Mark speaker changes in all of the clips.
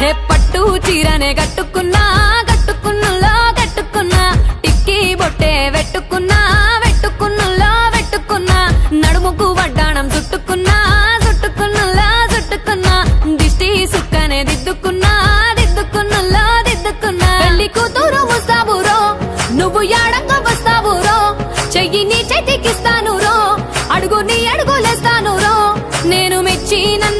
Speaker 1: హే పట్టు చీరనే కట్టుకున్నా కట్టుకున్నులో కట్టుకున్నా టిక్కీ బొట్టే పెట్టుకున్నా వెట్టుకున్నులో పెట్టుకున్నా నడుముకు వడ్డాణం చుట్టుకున్నా చుట్టుకున్నులో చుట్టుకున్నా దిష్టి సుక్కనే దిద్దుకున్నా దిద్దుకున్నులో దిద్దుకున్నా. పెళ్ళి కూతురు ముస్తాబురో నువ్వు యాడంగా వస్తావురో చెయ్యి నీ చేతికిస్తాను రో అడుగు నీ అడుగులేస్తాను రో నేను మెచ్చి నన్ను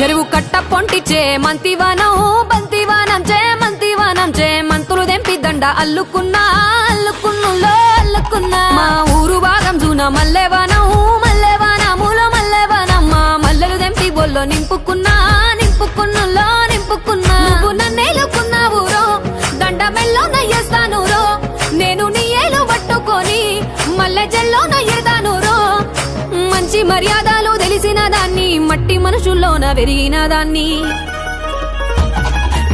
Speaker 1: చెరువు కట్ట పొంటిచే మంతివానం బంతివానం చే మంతివానం చే మంతులు దెంపి దండ అల్లుకున్నా అల్లుకున్నులో అల్లుకున్నా. మా ఊరు భాగం జూన మల్లెవానం మల్లెవానములో మల్లెవానం. మా మల్లెలు దెంపి బొల్లో నింపుకున్నా నింపుకున్నులో నింపుకున్నా. నువ్వు నన్నేలుకున్నావు రో దండ మెల్లో నయ్యేస్తాను రో. నేను నీ ఏలు పట్టుకొని మల్లె జల్లో నయ్యేదాను రో. మంచి మర్యాద మట్టి మనుషుల్లోన వెరిగిన దాన్ని.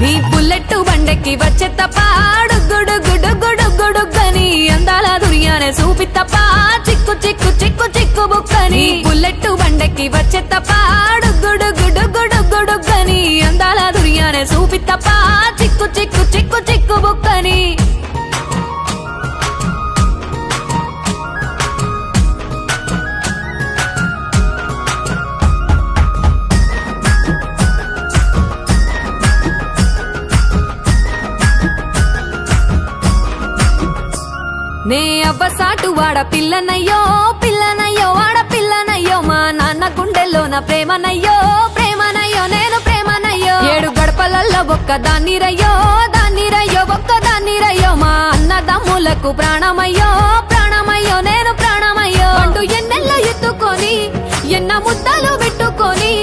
Speaker 1: నీ బుల్లెట్ బండెక్కి వచ్చే తప్ప గుడు అందాల దునియానే చూపి తప్ప చిక్కు చిక్కు చిక్కు చిక్కు బుక్కని. బుల్లెట్ బండెక్కి వచ్చే తప్ప గుడు అందాల దునియానే చూపి తప్ప చిక్కు చిక్కు చిక్కు చిక్కు బుక్కని. నే అవ్వసాటు వాడ పిల్లనయ్యో పిల్లనయ్యో వాడ పిల్లనయ్యో మా నాన్న గుండెల్లో నా ప్రేమనయ్యో ప్రేమనయ్యో నేను ప్రేమనయ్యో. ఏడు గడపలల్లో ఒక్క దాన్ని రయ్యో దాన్ని రయ్యో ఒక్క దాన్ని రయ్యో మా అన్నదమ్ములకు ప్రాణమయ్యో ప్రాణమయ్యో నేను ప్రాణమయ్యో. అంటూ ఎన్నెల్లో ఎత్తుకొని ఎన్న ముద్దలు పెట్టుకొని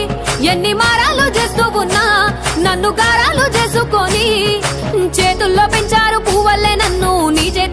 Speaker 1: ఎన్ని మారాలు చేస్తూ ఉన్నా నన్ను గారాలు చేసుకొని చేతుల్లో పెంచారు పువ్వల్లే నన్ను నీ చేతి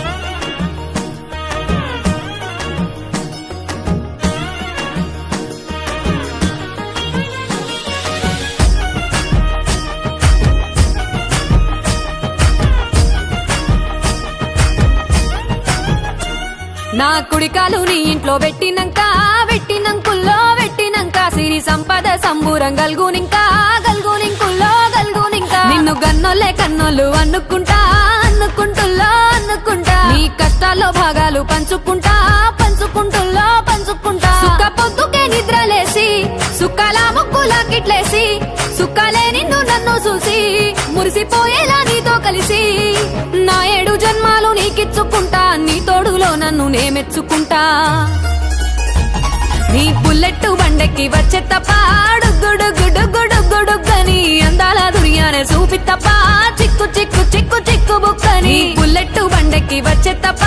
Speaker 1: నా కుడికాలు నీ ఇంట్లో పెట్టినంక పెట్టినంకుల్లో పెట్టినంక సిరి సంపద సంబూరం గల్గునింకా గల్గునింకుల్లో గల్గునింకా. నిన్ను గన్నోలే కన్నోళ్ళు అనుకుంటా అనుకుంటుల్లో అనుకుంటా నీ కష్టాల్లో భాగాలు పంచుకుంటా పంచుకుంటుల్లో పంచుకుంటా. సుఖ పొద్దుకే నిద్రలేసి సుఖాల ముక్కులా కిట్లేసి సుఖాలే నిన్ను నన్ను చూసి మురిసిపోయేలా నీతో కలిసి నా ఏడు జన్మాలు నీకిచ్చుకుంటా. నీ నన్ను నే మెచ్చుకుంటా నీ బుల్లెట్ బండెక్కి వచ్చే తప్ప గుడు గుడు గుడు గుడుగని అందాల దునియానే చూపి తప్ప చిక్కు చిక్కు చిక్కు చిక్కు బుక్కని. బుల్లెట్ బండెక్కి వచ్చే తప్ప